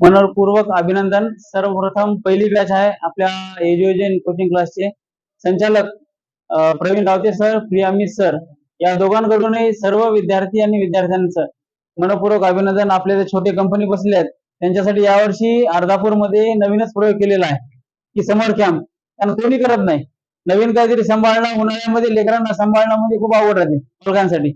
मनपूर्वक अभिनंदन. सर्वप्रथम पहिली बॅच आहे आपल्या एज्युएजन कोचिंग क्लासचे संचालक प्रवीण रावते सर प्रियामित सर या दोघांकडूनही सर्व विद्यार्थी आणि विद्यार्थ्यांचं मनपूर्वक अभिनंदन. आपले जे छोटे कंपनी बसले आहेत. त्यांच्यासाठी यावर्षी अर्धापूरमध्ये नवीनच प्रयोग केलेला आहे. की समर कॅम्प कारण कोणी करत नाही. नवीन काहीतरी सांभाळणं उन्हाळ्यामध्ये लेकरांना सांभाळणं म्हणजे खूप आवड राहते पालकांसाठी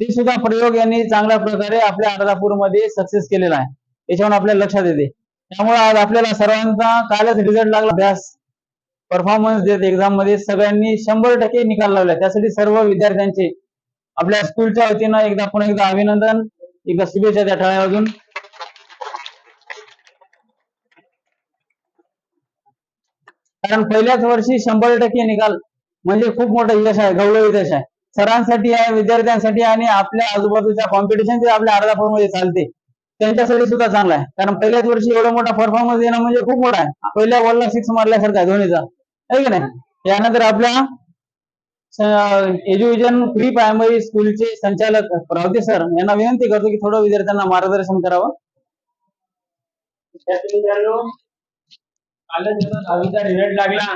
ते सुद्धा प्रयोग यांनी चांगल्या प्रकारे आपल्या अर्धापूरमध्ये सक्सेस केलेला आहे. याच्यावर आपल्याला लक्षात येते. त्यामुळे आज आपल्याला सर्वांचा कालच रिझल्ट लागला. अभ्यास परफॉर्मन्स देत एक्झाममध्ये सगळ्यांनी शंभर टक्के निकाल लावला. त्यासाठी सर्व विद्यार्थ्यांचे आपल्या स्कूलच्या वतीनं एकदा पुन्हा एकदा अभिनंदन. एकदा शुभेच्छा त्या ठळ्यावरून कारण पहिल्याच वर्षी शंभर टक्के निकाल म्हणजे खूप मोठं यश आहे गौरव यश आहे. सरांसाठी आहे विद्यार्थ्यांसाठी आणि आपल्या आजूबाजूच्या कॉम्पिटिशन जे आपल्या अर्धा मध्ये चालते. त्यांच्यासाठी सुद्धा चांगला आहे. कारण पहिल्याच वर्षी एवढा मोठा परफॉर्मन्स देणं म्हणजे खूप मोठा आहे. पहिल्या बॉलला सिक्स मारल्यासारखा आहे धोनीचा. आहे की नाही? यानंतर आपल्या एज्युकेशन प्री प्रायमरी स्कूलचे संचालक रावते सर यांना विनंती करतो की थोडं विद्यार्थ्यांना मार्गदर्शन करावं. कालच दहावीचा रिझल्ट लागला.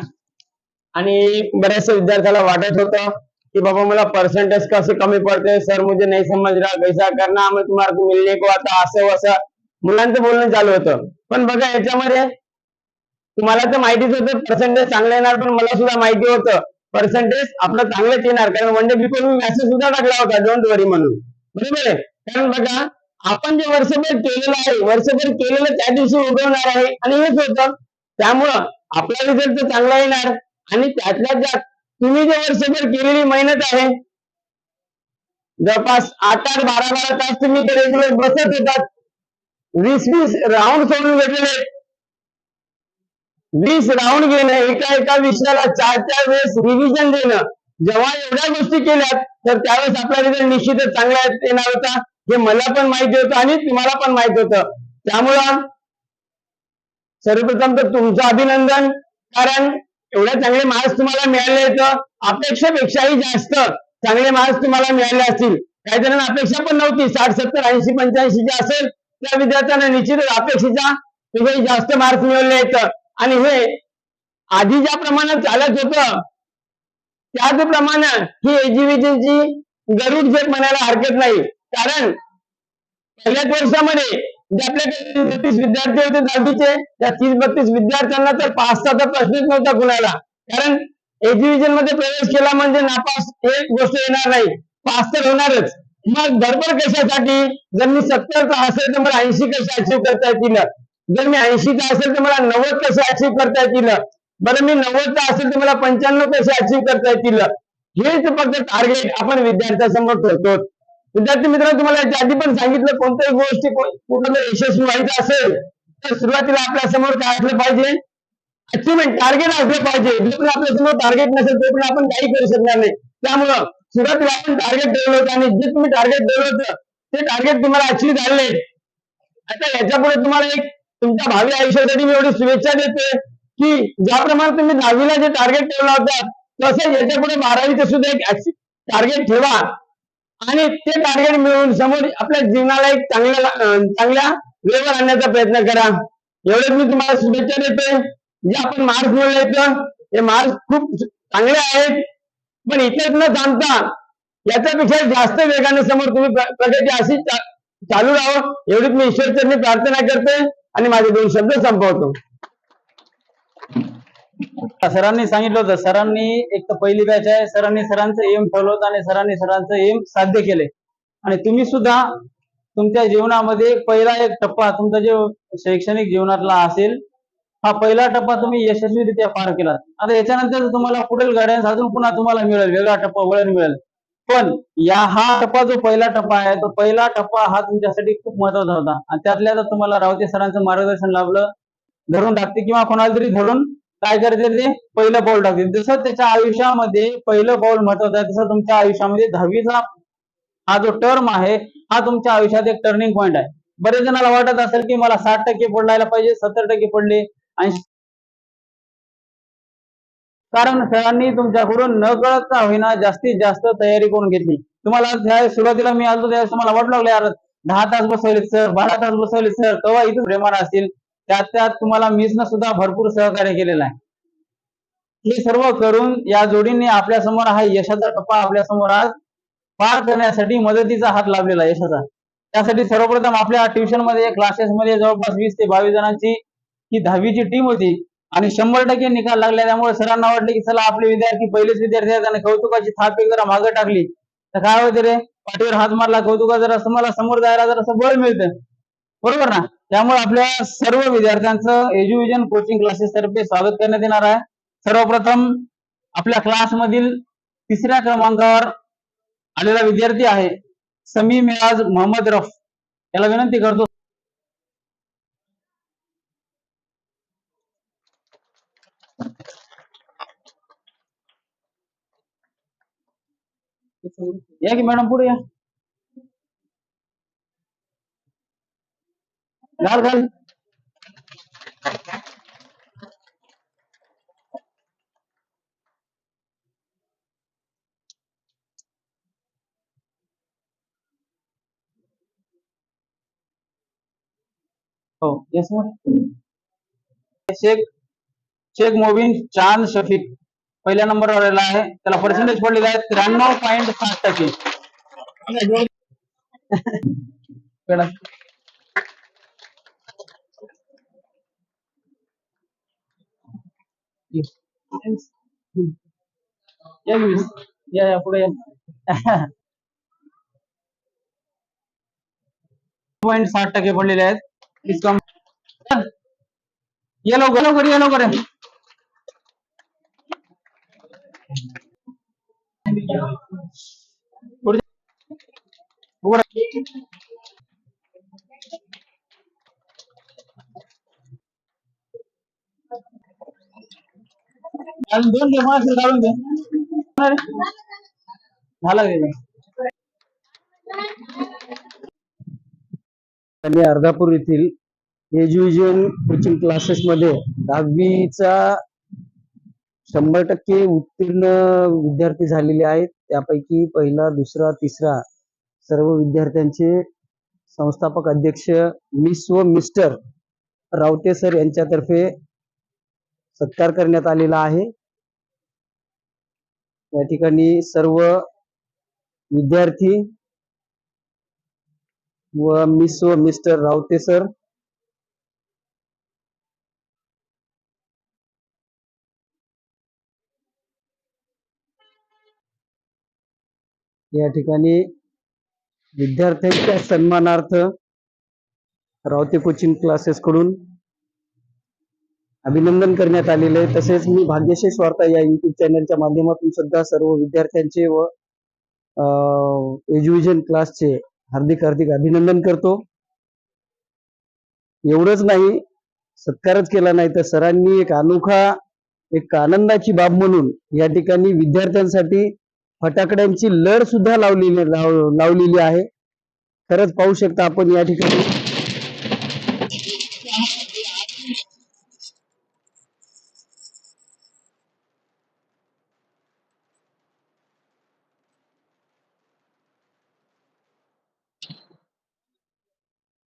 आणि बऱ्याचशा विद्यार्थ्याला वाटत होतं कि बाबा मला परसेंटेज कसे कमी पडते? सर मुझे नहीं समझ रहा कैसा करना हमें तुम्हाला मिलने को आता असं वसं. मुलांचं बोलणं चालू होतं. पण बघा याच्यामध्ये तुम्हाला तर माहितीच होतं पर्सेंटेज चांगलं येणार पण मला सुद्धा माहिती होतं. पर्सेंटेज आपलं चांगलंच येणार कारण वन डे बिकॉज मी मेसेज सुद्धा टाकला होता डोंट वरी म्हणून. बरोबर आहे? कारण बघा आपण जे वर्षभर केलेलं आहे वर्षभर केलेलं त्या दिवशी उगवणार आहे आणि हेच होतं. त्यामुळं आपला रिझल्ट तर चांगला येणार आणि त्यातल्या त्यात तुम्ही जे वर्षभर केलेली मेहनत आहे जवळपास आठ आठ बारा बारा तास तुम्ही ते रेग्युलर बसत होतात. वीस वीस राऊंड सोडून घेतलेले. वीस राऊंड घेणं एका एका विषयाला चार चार वेळेस रिव्हिजन देणं. जेव्हा एवढ्या गोष्टी केल्यात तर त्यावेळेस आपला रिझल्ट निश्चितच चांगला येणार होता. हे मला पण माहिती होतं आणि तुम्हाला पण माहीत होतं. त्यामुळं सर्वप्रथम तर तुमचं अभिनंदन कारण एवढे चांगले मार्क्स तुम्हाला मिळाले तर अपेक्षेपेक्षाही जास्त चांगले मार्क्स तुम्हाला मिळाले असतील. काही जणांना अपेक्षा पण नव्हती. साठ सत्तर ऐंशी पंच्याऐंशी जे असेल त्या विद्यार्थ्यांना निश्चितच अपेक्षेचा पेक्षाही जास्त मार्क्स मिळवले आहेत. आणि हे आधी ज्या प्रमाणात चालत होतं त्याच प्रमाणात ही एज्युकेशनची गरुड झेप म्हणायला हरकत नाही. कारण पहिल्याच वर्षामध्ये जे आपल्याकडे बत्तीस विद्यार्थी होते दहावीचे त्या तीस बत्तीस विद्यार्थ्यांना तर पासचा प्रश्नच नव्हता कुणाला. कारण एज्युकेशनमध्ये प्रवेश केला म्हणजे नापास एक गोष्ट येणार नाही. पास तर होणारच. मग धडपड कशासाठी? जर मी सत्तरचा असेल तर मला ऐंशी कसे अचीव करता येतील? जर मी ऐंशीचा असेल तर मला नव्वद कसे अचीव करता येतील? बरं मी नव्वदचा असेल तर मला पंच्याण्णव कसे अचीव करता येतील? हेच फक्त टार्गेट आपण विद्यार्थ्यासमोर ठेवतो विद्यार्थी मित्रांनो तुम्हाला याच्या आधी पण सांगितलं कोणत्याही गोष्टी कुठलं यशस्वी व्हायचं असेल तर सुरुवातीला आपल्यासमोर काय असलं पाहिजे? अचिव्हमेंट टार्गेट असलं पाहिजे. जोपर्यंत आपल्यासमोर टार्गेट नसेल तोपर्यंत आपण काही करू शकणार नाही. त्यामुळं सुरुवातीला आपण टार्गेट ठेवलं होतं आणि जे तुम्ही टार्गेट ठेवलं होतं ते टार्गेट तुम्हाला अचीव झाले आता याच्यापुढे तुम्हाला एक तुमच्या भावी आयुष्यासाठी मी एवढी शुभेच्छा देते की ज्याप्रमाणे तुम्ही दहावीला जे टार्गेट ठेवलं होतं तसं याच्यापुढे बारावीचं सुद्धा एक टार्गेट ठेवा. आणि ते टार्गेट मिळवून समोर आपल्या जीवनाला एक चांगल्या चांगल्या वेळेवर आणण्याचा प्रयत्न करा. एवढेच मी तुम्हाला शुभेच्छा देते जे आपण मार्क्स मिळवले ते हे मार्क्स खूप चांगले आहेत. पण इथेच न थांबता याच्यापेक्षा जास्त वेगाने समोर तुम्ही प्रगती अशी चा- चालू राहावं एवढीच मी ईश्वरचरणी प्रार्थना करते आणि माझे दोन शब्द संपवतो. सरांनी सांगितलं होतं सरांनी एक तर पहिली बॅच आहे सरांनी सरांचं एम ठेवलं होतं आणि सरांनी सरांचं एम साध्य केले आणि तुम्ही सुद्धा तुमच्या जीवनामध्ये पहिला एक टप्पा तुमचा जे शैक्षणिक जीवनातला असेल हा पहिला टप्पा तुम्ही यशस्वीरित्या पार केला आता याच्यानंतर तुम्हाला पुढील गाड्यांस अजून पुन्हा तुम्हाला मिळेल वेगळा टप्पा वळण मिळेल. पण या हा टप्पा जो पहिला टप्पा आहे तो पहिला टप्पा हा तुमच्यासाठी खूप महत्त्वाचा होता. आणि त्यातल्या तर तुम्हाला रावते सरांचं मार्गदर्शन लाभलं. धरून टाकते किंवा कोणाला तरी धरून काय करते ते? पहिलं पाऊल टाकते जसं त्याच्या आयुष्यामध्ये पहिलं पाऊल महत्वाचं आहे तसं तुमच्या आयुष्यामध्ये दहावीचा हा जो टर्म आहे हा तुमच्या आयुष्यात एक टर्निंग पॉईंट आहे. बरेच जणांना वाटत असेल की मला साठ टक्के पडलायला पाहिजे सत्तर टक्के पडले ऐंशी कारण सरांनी तुमच्याकडून न कळत का होईना जास्तीत जास्त तयारी करून घेतली. तुम्हाला सुरुवातीला मी आलो त्यावेळेस तुम्हाला वाटू लागलं यार दहा तास बसवले सर बारा तास बसवले सर तेव्हा इथं प्रेमानं असतील. त्यात त्यात तुम्हाला मिसनं सुद्धा भरपूर सहकार्य केलेलं आहे. हे सर्व करून या जोडीने आपल्यासमोर हा यशाचा टप्पा आपल्यासमोर आज पार करण्यासाठी मदतीचा हात लाभलेला आहे यशाचा. त्यासाठी सर्वप्रथम आपल्या ट्युशनमध्ये क्लासेस मध्ये जवळपास वीस ते बावीस जणांची ही दहावीची टीम होती आणि शंभर टक्के निकाल लागला त्यामुळे सरांना वाटले की चला आपले विद्यार्थी पहिलेच विद्यार्थी आहेत आणि कौतुकाची थाप एक जरा मागे टाकली. तर काय होते रे? पाठीवर हात मारला कौतुका जरा तुम्हाला समोर जायला जरा बळ मिळतं. बरोबर ना? त्यामुळे आपल्या सर्व विद्यार्थ्यांचं एज्युकेशन कोचिंग क्लासेस तर्फे स्वागत करण्यात येणार आहे. सर्वप्रथम आपल्या क्लास मधील तिसऱ्या क्रमांकावर आलेला विद्यार्थी आहे समी मिराज मोहम्मद रफ. याला विनंती करतो. या की मॅडम पुढे या. हो येस मॅडम शेख शेख मोबिन चाँद शफीक पहिल्या नंबरवर आलेला आहे त्याला पर्सेंटेज पडलेले आहे त्र्याण्णव पॉईंट साठ टक्के या की या या पुढे या पॉईंट साठ टक्के पडलेले आहेत डिस्काउंट come. या लवकर लवकर या लवकर या. पुढे अजून दोन ते मला काढून झाला गेला आणि अर्धापूर येथील एज्युएशन कोचिंग क्लासेस मध्ये दहावीचा शंभर टक्के उत्तीर्ण विद्यार्थी झालेले आहेत. त्यापैकी पहिला दुसरा तिसरा सर्व विद्यार्थ्यांचे संस्थापक अध्यक्ष मिस व मिस्टर रावते सर यांच्यातर्फे सत्कार करण्यात आलेला आहे. या ठिकाणी सर्व विद्यार्थी व मिस व मिस्टर रावते सर. या ठिकाणी विद्यार्थ्यांच्या सन्मानार्थ रावते कोचिंग क्लासेस कडून अभिनंदन करण्यात आलेले आहे. तसेच मी भाग्यशेष वार्ता या युट्यूब चॅनलच्या माध्यमातून सुद्धा सर्व विद्यार्थ्यांचे व एज्युकेशन क्लासचे हार्दिक हार्दिक अभिनंदन करतो. एवढंच नाही सत्कारच केला नाही तर सरांनी एक अनोखा एक आनंदाची बाब म्हणून या ठिकाणी विद्यार्थ्यांसाठी फटाकड्यांची लढ सुद्धा लावलेली लाव- लावलेली आहे. खरंच पाहू शकता आपण या ठिकाणी.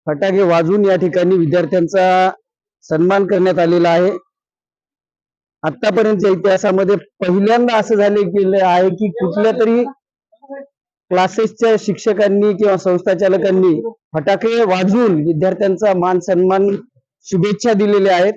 फटाके वाजवून या ठिकाणी विद्यार्थ्यांचा सन्मान करण्यात आलेला आहे. आतापर्यंतच्या इतिहासामध्ये पहिल्यांदा असं झाले गेलं आहे की कुठल्या तरी क्लासेसच्या शिक्षकांनी किंवा संस्थाचालकांनी फटाके वाजवून विद्यार्थ्यांचा मान सन्मान शुभेच्छा दिलेल्या आहेत.